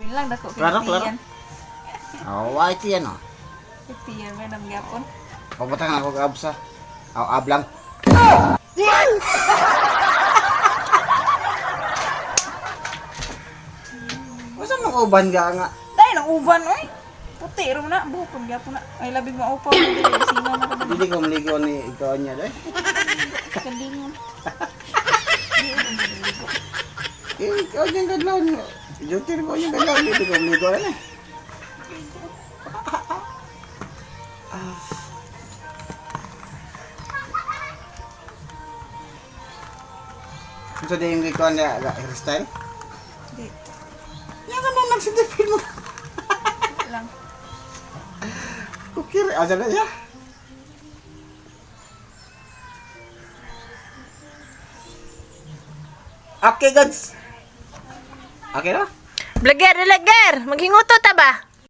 Bilang dako Klaro, klaro. Oh, white yan oh. Kitiyan may namgyapon. Pagbatang ako kabsa. Aw, ablang. Masa mong uban ka nga? Dahil ang uban oy. Puti ro na buhok kong gyapon na. Ay labig mo upaw dili singaw na kada Hindi ko maligo ni ikaw niya doy. kandingon. Ikaw niya kadlaw niyo. Jutir ko niya kadlaw. Hindi ko maligo na eh. So, di yung niya ga- hairstyle? Di Yan ka na nagsidipin mo. lang. Kukir, asa na siya? Okay, guys. Okay na? Vlogger, vlogger! Maghinguto ta ba?